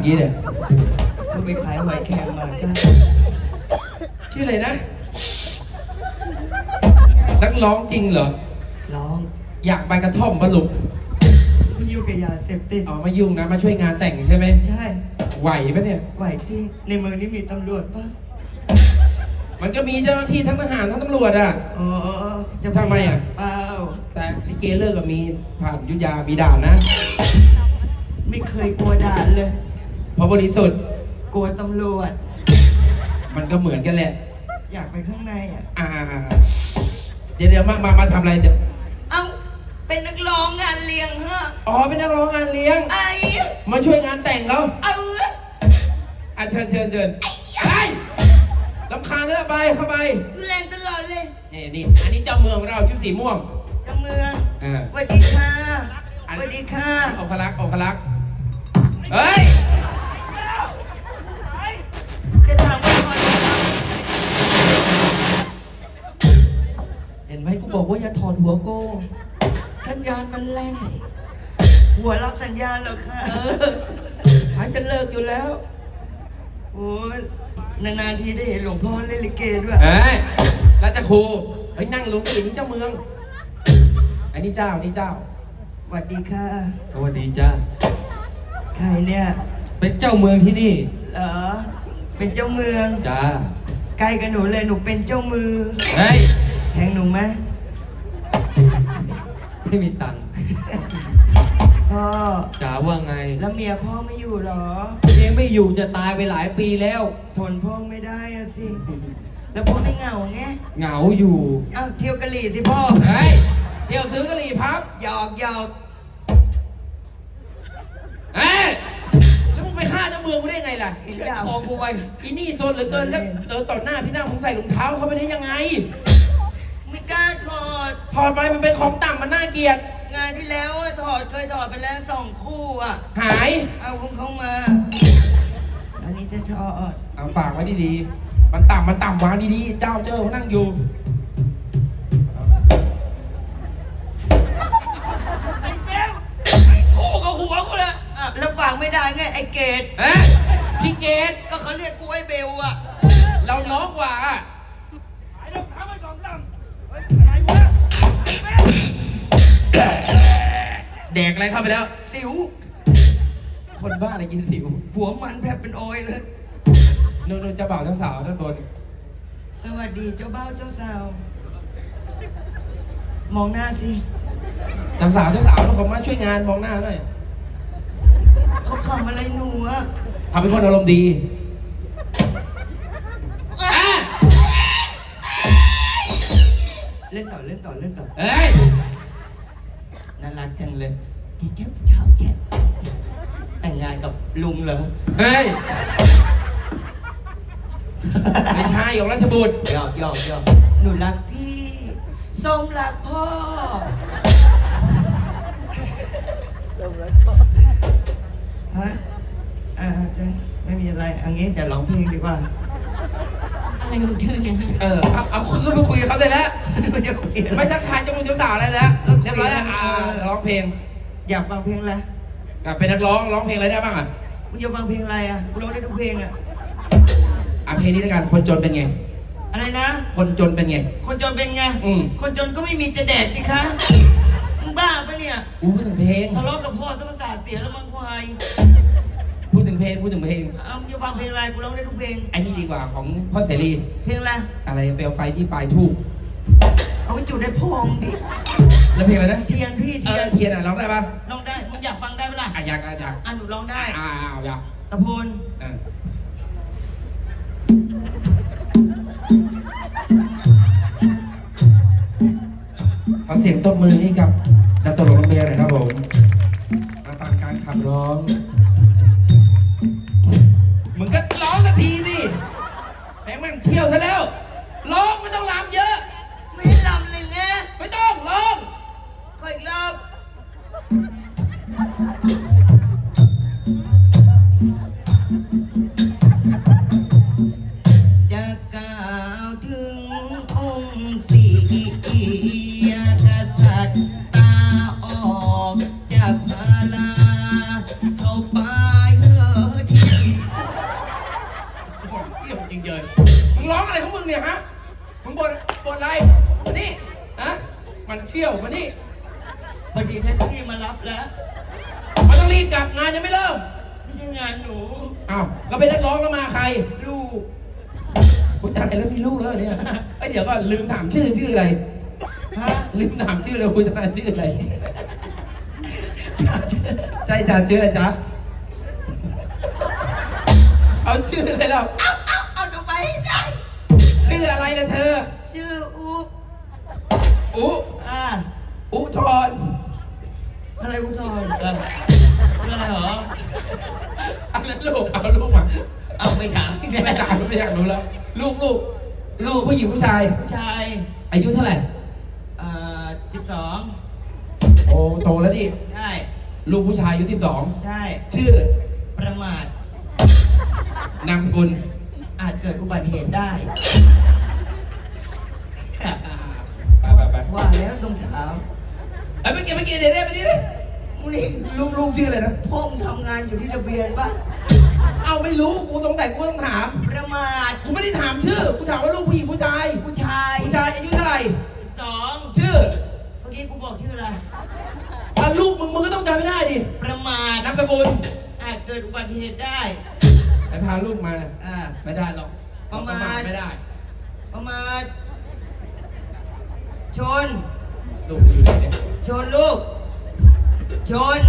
นักร้องบ้าอะไรสภาพอย่างนี้เนี่ยกูไปขายหอยแครงมาจ้าชื่ออะไรนะ นักร้องจริงเหรอ ร้องอยากไปกระท่อมปะลุกไม่ยุ่งกับยาเสพติดอ๋อมายุ่งนะ มาช่วยงานแต่งใช่ไหมใช่ ไหวปะเนี่ย ไหวสิในเมืองนี้มีตำรวจปะมันก็มีเจ้าหน้าที่ทั้งทหารทั้งตำรวจอะ อ๋อจะทำไมอะเปล่า แต่ลิเกเลิกกับมีผ่านยุทธยามีด่านนะ ไม่เคยกลัวด่านเลยเพ ราะบริสุทธิ์กลัวตำรวจ มันก็เหมือนกันแหละ อยากไปข้างในอะ อ่าเดี๋ยวเดี๋ยวมามามาทำอะไรเดี๋ยวเอ้า เป็นนักร้องงานเลี้ยงฮะ อ๋อเป็นนักร้องงานเลี้ยง ไอ้มาช่วยงานแต่งเขาเอาอะเชิญเชิญเชิญไปลำคาญแล้วไปเข้าไปแรงตลอดเลยนี่นี่อันนี้เจ้าเมืองของเราชุดสีม่วงเจ้าเมืองอ่าสวัสดีค่ะอันสวัสดีค่ะองคลักษ์องคลักษ์เฮ้ย เห็นไหมกูบอกว่าอย่าถอดหัวโก้ำสัญญาณมันแรงหัวรับสัญญาณเหรอคะเออหายจะเลิกอยู่แล้วโอ้ยนานๆทีได้เห็นหลวงพ่อเล่นลิเกด้วย เฮ้ยราชครูเฮ้ยนั่งลงสินี่เจ้าเมือง อันนี้เจ้าอันนี้เจ้า สวัสดีค่ะ สวัสดีจ้าใครเนี่ย เป็นเจ้าเมืองที่นี่ เหรอ เป็นเจ้าเมือง จ้า ใกล้กับหนูเลยหนูเป็นเจ้ามือ เฮ้ย แทงหนูไหมไม่มีตังค์พ่อ จ๋าว่าไงแล้วเมียพ่อไม่อยู่เหรอเจ๊ไม่อยู่จะตายไปหลายปีแล้ว ทนพ่อไม่ได้อะสิ แล้วพ่อไม่เหงาไงเหงาอยู่เอ้าเที่ยวกะหรี่สิพ่อ เฮ้ยเที่ยวซื้อกะหรี่พับหยอกหยอกเฮ้ยแล้วมึงไปฆ่าเจ้าเมืองกูได้ไงล่ะอีกเชืออดย่างคอกูไว้อีนี่โซนเหลือเกินแล้วเดินต่อหน้าพี่นั่งมึงใส่รองเท้าเข้าไปได้ยังไงไม่กล้าถอด ถอดไปมันเป็นของต่ำมันน่าเกลียด งานที่แล้วอะถอดเคยถอดไปแล้วสองคู่อะ หาย เอาของเขามา อันนี้จะถอดเอาฝากไว้ดีๆ มันต่ำมันต่ำวางดีๆ เจ้าเจ้าเขานั่งอยู่ คู่กับหัวกูเลยอะแล้วฝากไม่ได้ไงไอ้เกดเอ๊ะพี่เกดก็เขาเรียกกูไอ้เบลอะ เราน้องกว่า แดกอะไรเข้าไปแล้ว สิว คนบ้าอะไรกินสิว หัวมันแทบเป็นโอยเลยนู่นๆเจ้าบ่าวเจ้าสาวท่านบนสวัสดีเจ้าบ่าวเจ้าสาว มองหน้าสิเจ้าสาวเจ้าสาวต้องผมมาช่วยงานมองหน้าหน่อยเขาขำอะไรหนูอะทำเป็นคนอารมณ์ดีอะเล่นต่อเล่นต่อเล่นต่อ เอ้ยน่ารักจังเลยพี่แก้วชอบแก้วแต่งงานกับลุงเหรอเฮ้ย ไม่ใช่ของราชบุตรหยอกหยอกหยอกหนูรักพี่ส้มรักพ่อฮะอ่าจะไม่มีอะไรเอันนี้เดี๋ยวร้องเพลงดีกว่า อะไรของเธอเนี่ยฮะ เออ เอาเอาคุณก็ไปคุยกับเขาได้แล้ว ไม่จะคุยอะไร ไม่ทักทายเจ้าหนุ่มเจ้าสาวอะไรแล้วเรียบร้อยแล้วอ่าร้องเพลง อยากฟังเพลงอะไรกลับเป็นนักร้องร้องเพลงอะไรได้บ้างอะมึงจะฟังเพลงอะไรอะกูร้องได้ทุกเพลงอะอะเพลงนี้แล้วกันคนจนเป็นไง อะไรนะ คนจนเป็นไง คนจนเป็นไง อืม คนจนก็ไม่มีจะแดดสิคะมึงบ้าปะเนี่ย อู้พูดถึงเพลง ทะเลาะกับพ่อสมศาสตร์เสียแล้วมังควายพูดถึงเพลงพูดถึงเพลงเอามึงจะฟังเพลงอะไรกูร้องได้ทุกเพลงไอ้นี่ดีกว่าของพ่อเสรี เพลงอะไร อะไรเปลวไฟที่ปลายทูบเอาไปจุดได้พองดิ แล้วเพลงอะไรนะ เทียนพี่เอเทียอนเทียนอะร้องได้ปะร้องได้มึงอยากฟังได้ปะล่ะอะอยากอะอยากอะหนูร้องได้อ่าอ่าอยากตะโพนอะขอเสียงตบมือให้กับนักตลกน้องเบียร์หน่ อ้าวก็เป็นนักร้องแล้วมาใคร ลูกกูตายแล้วมีลูกแล้วเนี่ยไอยเดี๋ยวก็ลืมถามชื่อชื่ออะไรฮะลืมถามชื่อเลยคุณจะชื่ออะไรใช่จ้ะชื่ออะไรจ๊ะเอาชื่ออะไรเราเอาเอาเอาจะไปให้ได้ ชื่ออะไรล่ะเธอ ชื่ออุ๊อุอ่าอุทรอะไรกูทอนเอออะไรเหรอ อะไรลูกเอาลูกมาเอาไปถามที่ไหนไม่ถามไม่อยากรู้แล้ว ลูกลูกลูกผู้หญิงผู้ชาย ผู้ชายอายุเท่าไหร่เอ่อสิบสองโอ้โตแล้วดิใช่ลูกผู้ชายอายุสิบสองใช่ชื่อประมาทนามสกุลอาจเกิดอุบัติเหตุได้ ไปไปไป ว่าแล้วต้องถาม เอ้ยไปกินไปกินเดี๋ยวเดี๋ยวไปดิเลย มึงนี่ ลูกลูกชื่ออะไรนะ พ่อมึงทำงานอยู่ที่ทะเบียนปะเอาไม่รู้กูสงสัยกูต้องถาม ประมาทกูไม่ได้ถามชื่อ กูถามว่าลูกผู้หญิงผู้ชาย ผู้ชายผู้ชายอายุเท่าไหร่สองชื่อเมื่อกี้กูบอกชื่ออะไรอะลูกมึงมึงก็ต้องจำไม่ได้ดิประมาทนามสกุลอาจเกิดอุบัติเหตุได้ ไปพาลูกมาอ่า ไม่ได้หรอกประมาณไม่ได้ประมาทชน ลูกอยู่ไหนเนี่ยชนลูก ชน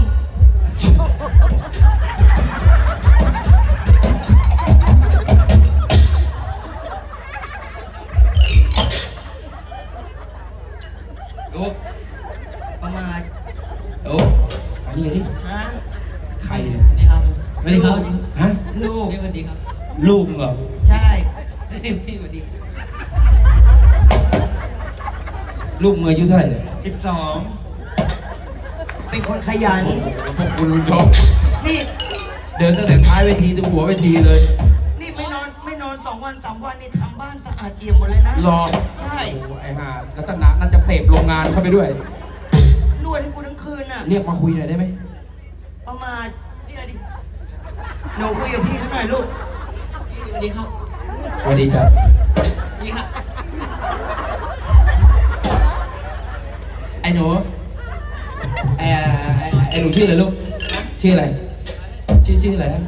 โอ้ประมาทโอ้อันนี้อันนี้ฮะใครเนี่ยสวัสดีครับสวัสดีครับฮะลูกสวัสดีครับ ลูกมึงเหรอ ใช่พี่สวัสดี ลูกมึงอายุเท่าไหร่เนี่ยสิบสอง เป็นคนขยัน ขอบคุณลุงชอบนี่ เดินตั้งแต่ท้ายเวทีถึงหัวเวทีเลย นี่ไม่นอนไม่นอนสองวันสามวันนี่ทำบ้านสะอาดเอี่ยมหมดเลยนะ รอใช่ โอ้ไอ้ห่าลักษณะน่าจะเสพโรงงานเข้าไปด้วย นวดให้กูทั้งคืนน่ะ เรียกมาคุยหน่อยได้ไหมประมาทนี่อะไรดิหนูคุยกับพี่เขาหน่อยลูกพี่สวัสดีครับสวัสดีจ้ะสวัสดีครับ ไอ้หนูไอ้ ไอ้หนูชื่ออะไรลูก ชื่ออะไร ชื่อชื่ออะไรฮะ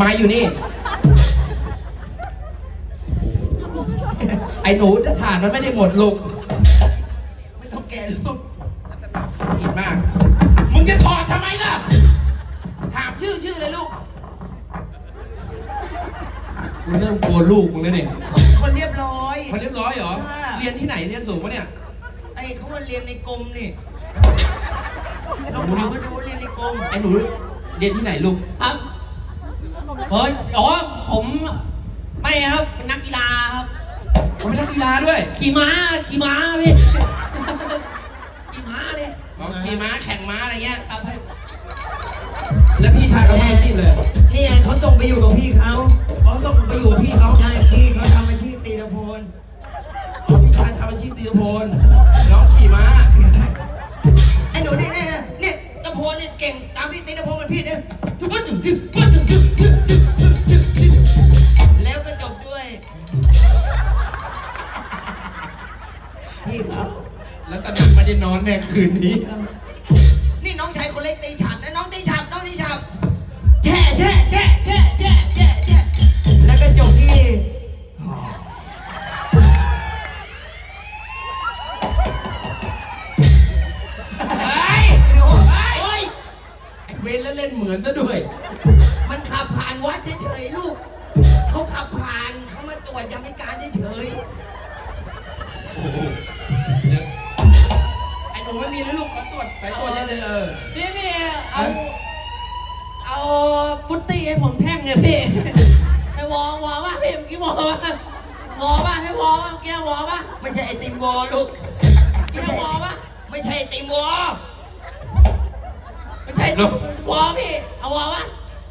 มาอยู่นี่ ไอ้หนูฐานมันไม่ได้หมดลูก ไม่ต้องแก่ลูกผิดมาก มึงจะถอดทำไมล่ะ ถามชื่อชื่ออะไรลูกกูเริ่มกลัวลูกมึงแล้วเนี่ยคนเรียบร้อยมันเรียบร้อยเหรอ เรียนที่ไหนเรียนสูงปะเนี่ย ไอ้เขามาเรียนในกรมนี่ ลองถามมาดูเรียนในกรมไอ้หนูเรียนที่ไหนลูกครับเฮ้ยอ๋อผมไม่ครับเป็นนักกีฬาครับเขาเป็นนักกีฬาด้วย ขี่ม้าขี่ม้าพี่ขี่ม้าเลยอ๋อขี่ม้าแข่งม้าอะไรเงี้ยครับให้แล้วพี่ชายเขาทำอาชีพเลยนี่ไงเขาส่งไปอยู่กับพี่เขาเขาส่งไปอยู่กับพี่เขาใช่พี่เขา കിട്ടി. ไอ้หนูไม่มีแล้วลูกมาตรวจไปตรวจเฉยๆเออพี่พี่เอาเอาฟุตตี้ให้ผมแท่งเนี่ยพี่ให้วอวอป่ะพี่เมื่อกี้วอป่ะวอป่ะให้วอป่ะเมื่อกี้วอป่ะๆไม่ใช่ไอติมวอลลูกไม่ใช่วอป่ะไม่ใช่ไอติมวอลไม่ใช่วอพี่เอาวอป่ะ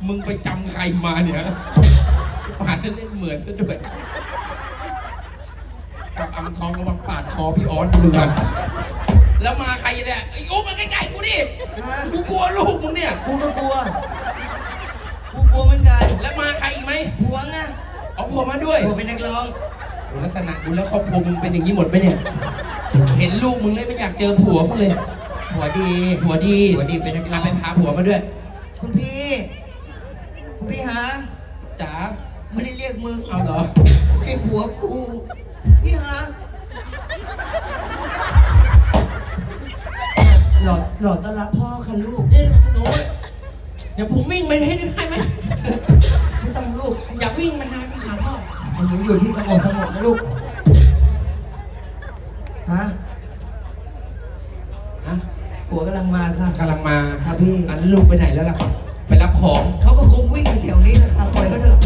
มึงไปจำใครมาเนี่ยมาเล่นเหมือนซะด้วยกับอำทองระวังปาดคอพี่ออสมึงอะ แล้วมาใครเนี่ยไอ้โอ้มาใกล้ๆกูดิกูกลัวลูกมึงเนี่ย กูก็กลัว กูกลัวเหมือนกันแล้วมาใครอีกไหมหัวงอะเอาผัวมาด้วยหัวเป็นนักร้องลักษณะดูแล้วครอบครัวมึงเป็นอย่างนี้หมดไหมเนี่ย เห็นลูกมึงเลยไม่อยากเจอผัวมึงเลยหัวดีผัวดีผัวดีเป็นนักกีฬาไปพาผัวมาด้วย คุณพี่คุณพี่ฮะจ๋าไม่ได้เรียกมึงเอาเหรอให้ผัวกูพี่ฮะ หลอดหลอดต้อนรับพ่อค่ะลูกนี่หนูเดี๋ยวผมวิ่งไปให้ได้ไหมไม่ต้องลูกอยากวิ่งไปหาพี่หาพ่อหนูอยู่ที่สงบสงบนะลูก ฮะ ฮะผัวกำลังมาค่ะ กำลังมาครับพี่ อันลูกไปไหนแล้วล่ะ ไปรับของ เขาก็คงวิ่งอยู่แถวนี้นะครับปล่อยเขาเถอะ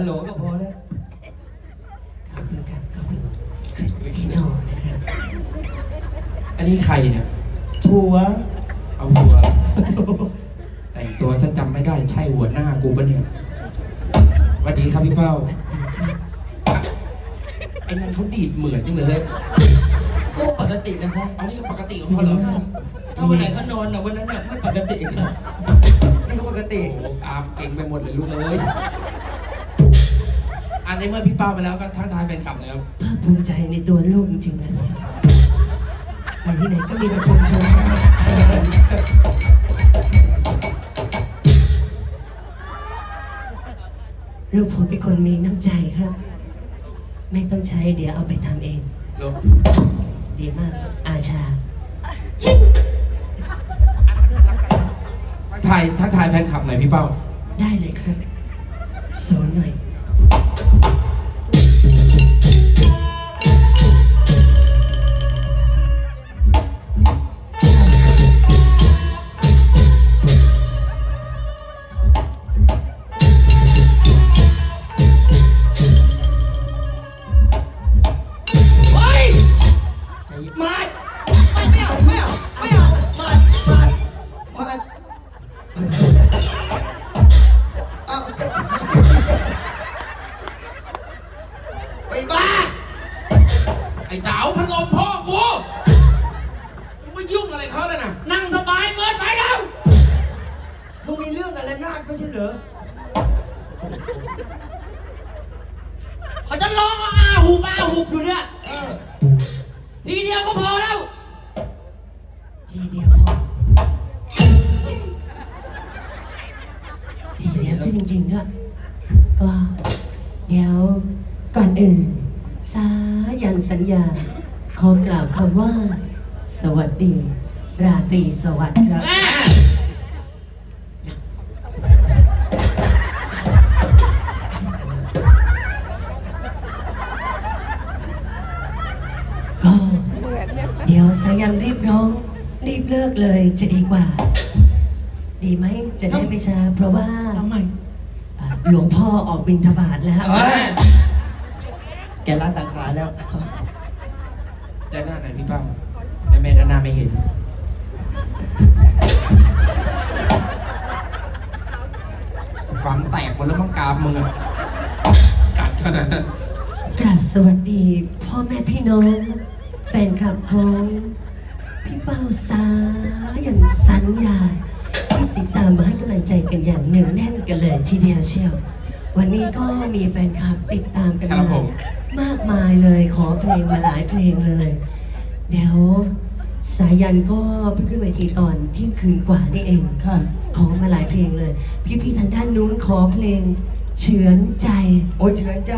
ฮัลโหลก็พอแล้วขอบคุณครับขอบคุณพี่โน่นะครับอันนี้ใครเนี่ยผัวเอาหัว แต่งตัวฉันจำไม่ได้ใช่หัวหน้ากูปะเนี่ยสวัสดีครับพี่เป้าอะไอ้นั่นเขาดีดเหมือนจังเลยเฮ้ยก็ปกตินะครับเอานี่ก็ปกติของเขาเหรอถ้าวันไหนเขานอนนะวันนั้นน่ะไม่ปกติครับนี่ก็ปกติโอ้อามเก่งไปหมดเลยลูกเอ้ย อันนี้เมื่อพี่เป้าไปแล้วก็ทักทายแฟนกลับแล้วภาคภูมิใจในตัวลูกจริงๆนะไปที่ไหนก็มีแต่คนชมลูกผมเป็นคนมีน้ำใจครับ ไม่ต้องใช้เดี๋ยวเอาไปทำเองลูกดีมากครับอาชา ทักทายทักทายแฟนคลับหน่อยพี่เป้า ได้เลยครับสอนหน่อย ดไม่ใช่เหรอเขาจะร้องอาหูบอาหุบอยู่เนี่ยเออทีเดียวก็พอแล้ว ทีเดียวพอ ทีเดียวซึ่งจริงๆด้วยก็ เดี๋ยวก่อนอื่น สายันสัญญา ขอกล่าวคำว่า สวัสดี ราตรีสวัสดิ์ครับ ยวสายันรีบร้อง รีบเลิกเลยจะดีกว่า ดีไหมจะได้ไม่ช้าเพราะว่าทำไมอ่าหลวงพ่อออกบิณฑบาตแล้วเฮ้ยแกละสังขารแล้วด้านหน้าไหนพี่เป้าแม่แม่ด้านหน้าไม่เห็นฟันแตกหมดแล้วมั้งกรามมึงอะกัดขนาดนั้น กราบสวัสดี พ่อแม่พี่น้อง แฟนคลับของ พี่เป้าสายันสัญญาที่ติดตามมาให้กำลังใจกันอย่างเหนียวแน่นกันเลยทีเดียวเชียว วันนี้ก็มีแฟนคลับติดตามกันครับมาผม มากมายเลยขอเพลงมาหลายเพลงเลย เดี๋ยวสายันก็เพิ่งขึ้นเวทีตอนเที่ยงคืนกว่านี่เองค่ะ ขอมาหลายเพลงเลย พี่ๆทางด้านนู้นขอเพลงเฉือนใจ โอ้ยเฉือนใจ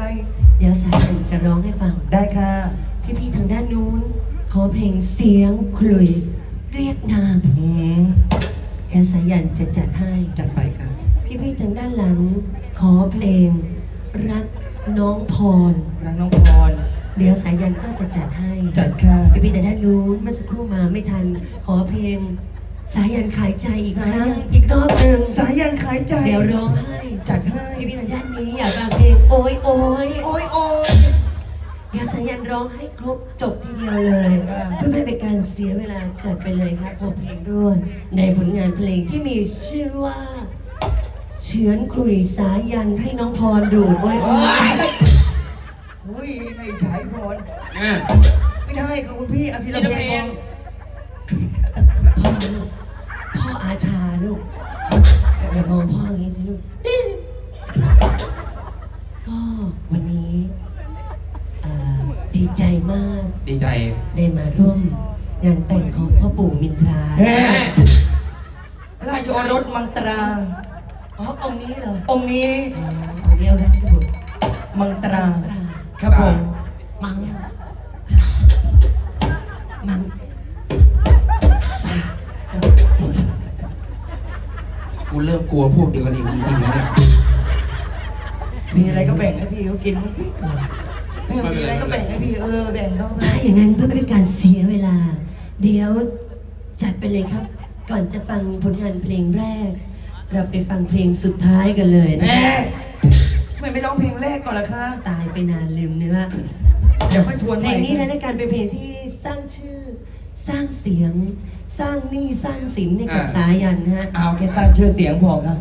เดี๋ยวสายันจะร้องให้ฟัง ได้ค่ะพี่ๆทาง ด้านนู้นขอเพลงเสียงคลุยเรียกนามอืมเดี๋ยวสายันจะจัดให้จัดไปค่ะพี่ๆทางด้านหลัง ขอเพลง รักน้องพร รักน้องพร เดี๋ยวสายันก็จะจัดให้จัดค่ะพี่พี่แต่ด้านนู้นเมื่อสักครู่มาไม่ทัน ขอเพลง สายันขายใจอีกครั้งอีกรอบหนึ่งสายันขายใจเดี๋ยวร้องให้จัดให้พี่พี่ทางด้านนี้อยากฟังเพลงโอ้ยโอ้ย โอ้ยโอ้ย เดี๋ยวสายันร้องให้ครบจบทีเดียวเลยอ่าเพื่อไม่เป็นการเสียเวลาจัดไปเลยครับหกเพลงรวดในผลงานเพลงที่มีชื่อว่า เฉือนคลุยสายันให้น้องพรดูดโอ้ยโอ้ยอุ้ยไม่ใช่พรเออไม่ได้ค่ะคุณพี่เอาทีละทีละเพลเพลงงพ่อลูกพ่ออาชาลูกอย่ามองพ่ออย่างนี้สิลูกก็วันนี้เอ่อดี ใจมากดีใจได้มาร่วมงานแต่งของพ่อปู่มินทราแม่ราชโอรสมังตรา อ๋อองค์นี้เหรอองค์นี้อ๋อองค์เดียวราชบุตรมังตรา ตราครับผม มังมังกูเริ่มกลัวพวกเดียวกันเองจริงๆแล้วเนี่ย มีอะไรก็แบ่งให้พี่เขากิน ไม่มีอะไรก็แบ่งให้พี่เออแบ่งเขาไปถ้าอย่างนั้นเพื่อไม่เป็นการเสียเวลา เดี๋ยวจัดไปเลยครับ ก่อนจะฟังผลงานเพลงแรก เราไปฟังเพลงสุดท้ายกันเลยนะแม่ทำไมไม่ร้องเพลงแรกก่อนล่ะคะตายไปนานลืมเนื้อเดี๋ยวค่อยทวนเพใหลม่งนี้นะในการเป็นเพลงที่สร้างชื่อ สร้างเสียง สร้างหนี้สร้างสินให้กับสายันนะฮะ เอาแค่ตั้งชื่อเสียงพอครับ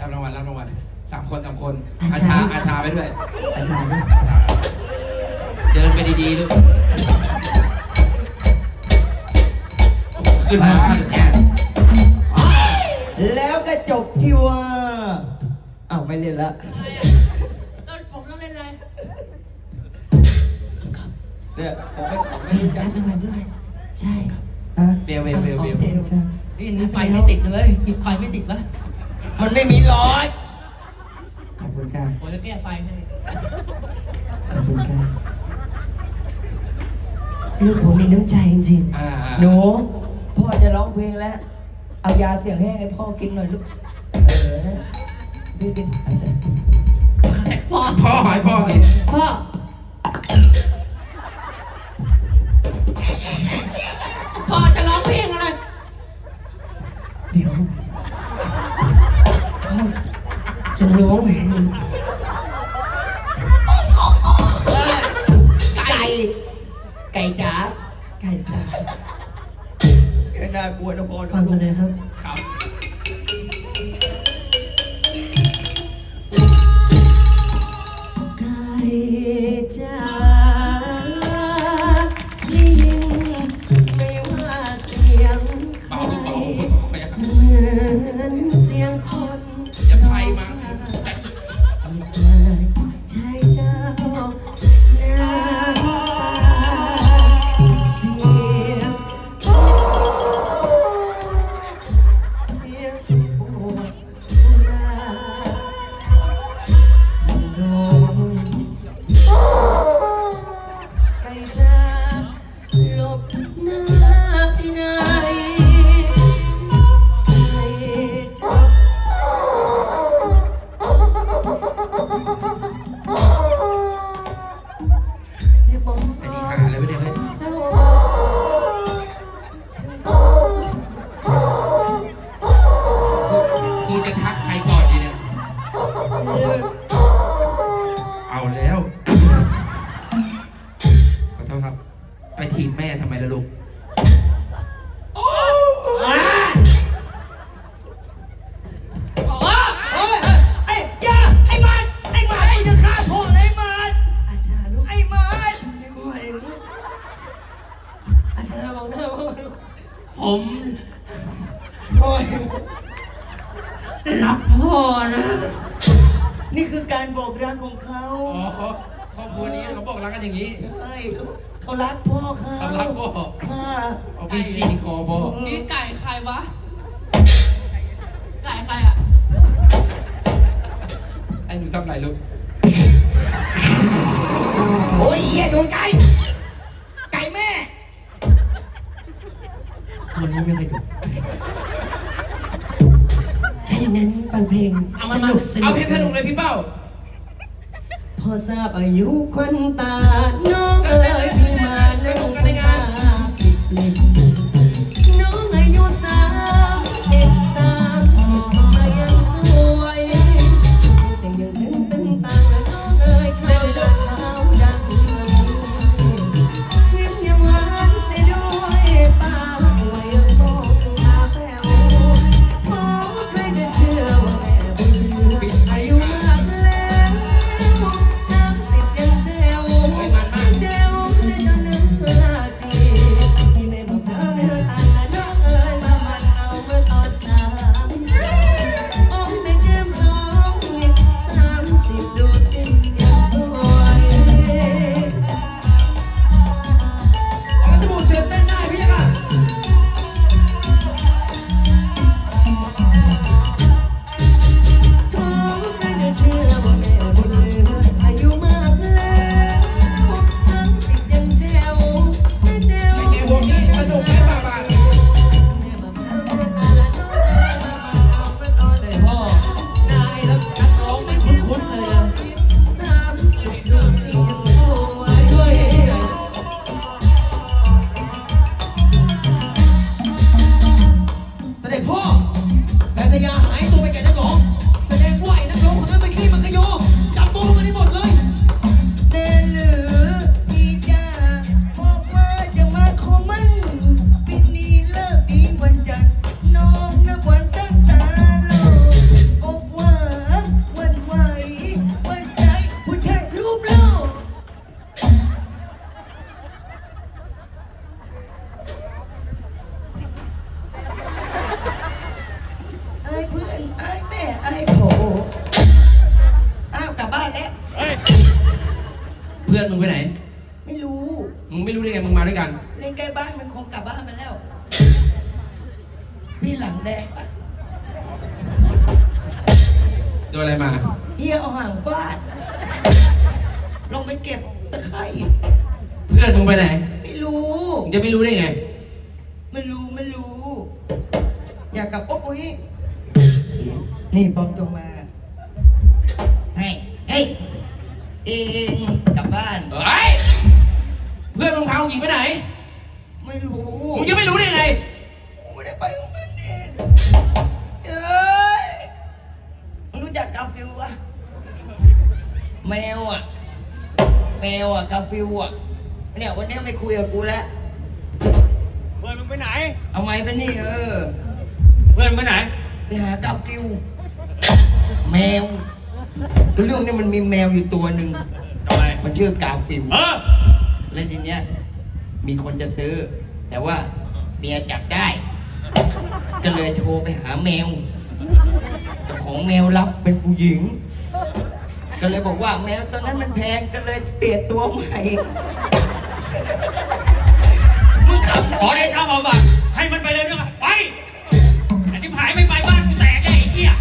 รับรางวัลรับรางวัลสามคนสามคนอาอาชา ชาอาชาไปด้วยอาจารย์ เดินไปดีๆด้วยขึ้นมาแล้วก็จบที่ว่าอ้าวไม่เล่นละแล้วผมต้องเล่นอะไรเนี่ยผมไม่ขอไม่เพลงรู้จัรักบรางวัลด้วย ใช่ฮะเบลเบลเบลเบลเดี๋ยวครับนี่นี่ไฟไม่ติดเลยไฟไม่ติดวะมันไม่มีร้อยขอบคุณค่ะผมจะแก้ไฟให้ขอบคุณค่ะ ลูกผมมีน้ำใจจริงอ่าอ่าหนูพ่อจะร้องเพลงแล้ว เอายาเสียงแห้งให้พ่อกินหน่อยลูก เออนะพี่กินพ่อพ่อหายพ่อสิพ่อพ่อจะร้องเพลงอะไร เดี๋ยวพ่อจะร้องเพลง แค่น่ากลัวนะพ่อฟังกันเลยครับ ครับไก่จ๋าได้ยินไม่ว่าเสียงใครเบาเบาเหมือนเสียงคน ทักหา นมานุกสนุเอากเพลงสนุกเลยพี่เป้า พอทราบอายุควันตา น้องเอ๋ยพี่มานั่งกันตาปิดปลินน้ ทยาหายตัวไปแก่นักร้อ เก็บตะไคร้เพื่อนมึงไปไหนไม่รู้ มึงจะไม่รู้ได้ไงไม่รู้ไม่รู้ อยากกลับโอ๊ยนี่ปลอมตัวมาให้เฮ้ยเองกลับบ้าน เฮ้ย เพื่อนมึงพาผู้หญิงไปไหน ไม่รู้มึงจะไม่รู้ได้ไงกูไม่ได้ไปของมันเองเอ้ยมึงรู้จักกาฟิลปะแมวอะ แมวอะกาฟิลอะเนี่ยวันนี้ไม่คุยกับกูแล้ว เพื่อนมึงไปไหน เอาไม้ไปนี่เออ เพื่อนไปไหน ไปหากาฟิลแมวคือเรื่องนี้มันมีแมวอยู่ตัวหนึ่งทำไมมันชื่อกาฟิลเออแล้วทีเนี้ยมีคนจะซื้อ แต่ว่าเมียจับได้ ก็เลยโทรไปหาแมวเจ้าของแมวรับเป็นผู้หญิง ก็เลยบอกว่าแมวตอนนั้นมันแพงก็เลยเปลี่ยนตัวใหม่มึงขำขอได้เช่ามาก่อนให้มันไปเลยด้วยไปไอ้ที่หายไม่ไปบ้านกูแตกไอ้เหี้ย